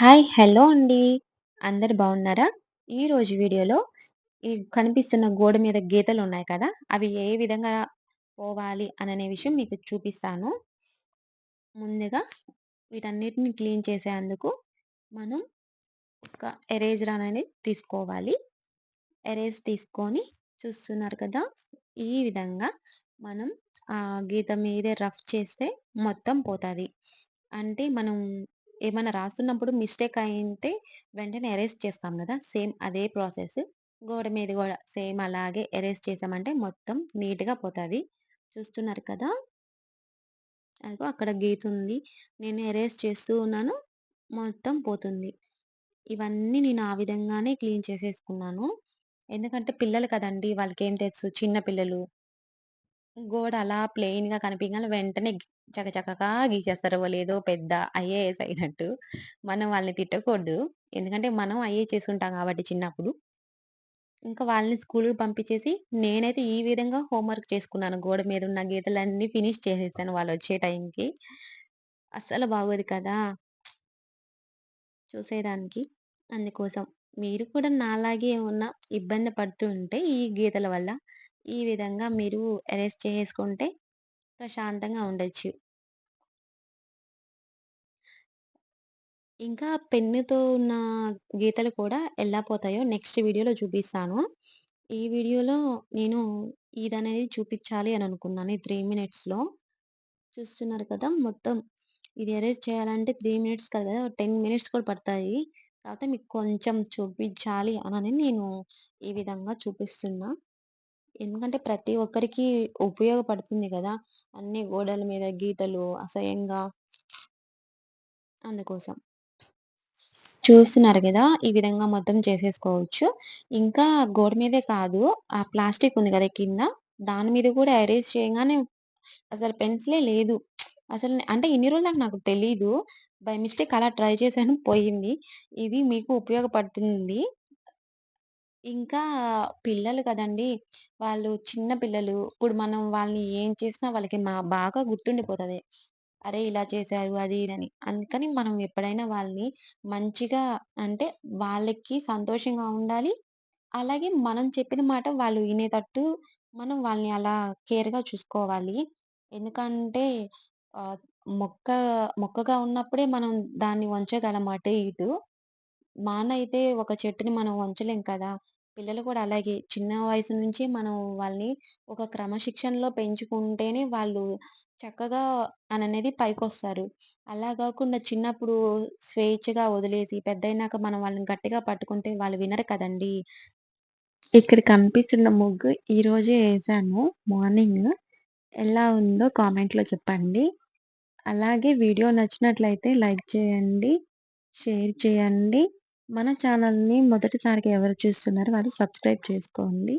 Hi! Hello అండి. అందరు బాగున్నారా? ఈరోజు వీడియోలో ఈ కనిపిస్తున్న గోడ మీద గీతలున్నాయి కదా! అవి ఏ విధంగా పోవాలి అననే విషయం మీకు చూపిస్తాను. ముందుగా వీటన్నిటిని క్లీన్ చేసేందుకు మనం ఒక ఎరేజర్ అనేది తీసుకోవాలి. ఎరేజ్ తీసుకొని చూస్తున్నారు కదా! ఈ విధంగా మనం ఆ గీత మీదే రఫ్ చేస్తే మొత్తం పోతది. అంటే మనం ఏమైనా రాస్తున్నప్పుడు మిస్టేక్ అయితే వెంటనే ఎరేజ్ చేస్తాం కదా సేమ్ అదే ప్రాసెస్. గోడ మీద కూడా సేమ్ అలాగే ఎరేజ్ చేసామంటే మొత్తం నీట్‌గా పోతుంది చూస్తున్నారు కదా! అదిగో అక్కడ గీతుంది. నేను ఎరేజ్ చేస్తూ ఉన్నాను. మొత్తం పోతుంది. ఇవన్నీ నేను ఆ విధంగానే క్లీన్ చేసేసుకున్నాను. ఎందుకంటే పిల్లలు కదండీ! ఏం తెలుసు చిన్న పిల్లలు. గోడ అలా ప్లెయిన్‌గా కనిపించాలి వెంటనే గి చకచకగా గీసేస్తారు. వాళ్ళేదో పెద్ద ఐఏఎస్ అయినట్టు. మనం వాళ్ళని తిట్టకూడదు. ఎందుకంటే మనం ఐఏ చేసుంటాం కాబట్టి చిన్నప్పుడు. ఇంకా వాళ్ళని స్కూలుకి పంపించేసి నేనైతే ఈ విధంగా హోంవర్క్ చేసుకున్నాను. గోడ మీద ఉన్న గీతలన్నీ ఫినిష్ చేసేసాను వాళ్ళు వచ్చే టైంకి. అస్సలు బాగోదు కదా! చూసేదానికి. అందుకోసం. మీరు కూడా నాలాగే ఏమన్నా ఇబ్బంది పడుతూ ఉంటే ఈ గీతల వల్ల, ఈ విధంగా మీరు అరెస్ట్ చేసుకుంటే ప్రశాంతంగా ఉండొచ్చు. ఇంకా పెన్నుతో ఉన్న గీతలు కూడా ఎలా పోతాయో నెక్స్ట్ వీడియోలో చూపిస్తాను. ఈ వీడియోలో నేను ఇదనేది చూపించాలి అని అనుకున్నాను. ఈ త్రీ మినిట్స్‌లో. చూస్తున్నారు కదా! మొత్తం ఇది ఎరేజ్ చేయాలంటే త్రీ మినిట్స్ కదా! 10 మినిట్స్ కూడా పడతాయి. కాకపోతే మీకు కొంచెం చూపించాలి అని నేను ఈ విధంగా చూపిస్తున్నా. ఎందుకంటే ప్రతి ఒక్కరికి ఉపయోగపడుతుంది కదా అన్ని గోడల మీద గీతలు అసహ్యంగా అందుకోసం. చూస్తున్నారు గదా! ఈ విధంగా మొత్తం చేసేసుకోవచ్చు. ఇంకా గోడ మీదే కాదు, ఆ ప్లాస్టిక్ ఉంది కదా కింద, దాని మీద కూడా ఎరేజ్ చేయంగానే అసలు పెన్సిలే లేదు. అసలు అంటే ఇన్ని రోజులు నాకు తెలీదు. బై మిస్టేక్ అలా ట్రై చేశాను పోయింది. ఇది మీకు ఉపయోగపడుతుంది. ఇంకా పిల్లలు కదండీ! వాళ్ళు చిన్న పిల్లలు. ఇప్పుడు మనం వాళ్ళని ఏం చేసినా వాళ్ళకి మా బాగా గుర్తుండిపోతది. అరే! ఇలా చేశారు అది ఇదని. అందుకని మనం ఎప్పుడైనా వాళ్ళని మంచిగా అంటే వాళ్ళకి సంతోషంగా ఉండాలి. అలాగే మనం చెప్పిన మాట వాళ్ళు వినేటట్టు మనం వాళ్ళని అలా కేర్‌గా చూసుకోవాలి. ఎందుకంటే ఆహ్, మొక్క మొక్కగా ఉన్నప్పుడే మనం దాన్ని వంచగలం అటు ఇటు. మానైతే ఒక చెట్టుని మనం వంచలేం కదా! పిల్లలు కూడా అలాగే చిన్న వయసు నుంచి మనం వాళ్ళని ఒక క్రమశిక్షణలో పెంచుకుంటేనే వాళ్ళు చక్కగా అననేది పైకొస్తారు. అలా గాకుండా చిన్నప్పుడు స్వేచ్ఛగా వదిలేసి పెద్దయినాక మనం వాళ్ళని గట్టిగా పట్టుకుంటే వాళ్ళు వినరు కదండీ! ఇక్కడ కనిపిస్తున్న ముగ్గు ఈరోజే ఏసాను మార్నింగ్. ఎలా ఉందో కామెంట్‌లో చెప్పండి. అలాగే వీడియో నచ్చినట్లయితే లైక్ చేయండి, షేర్ చేయండి. మన ఛానల్‌ని మొదటిసారిగా ఎవరు చూస్తున్నారో వాళ్ళు సబ్స్క్రైబ్ చేసుకోండి.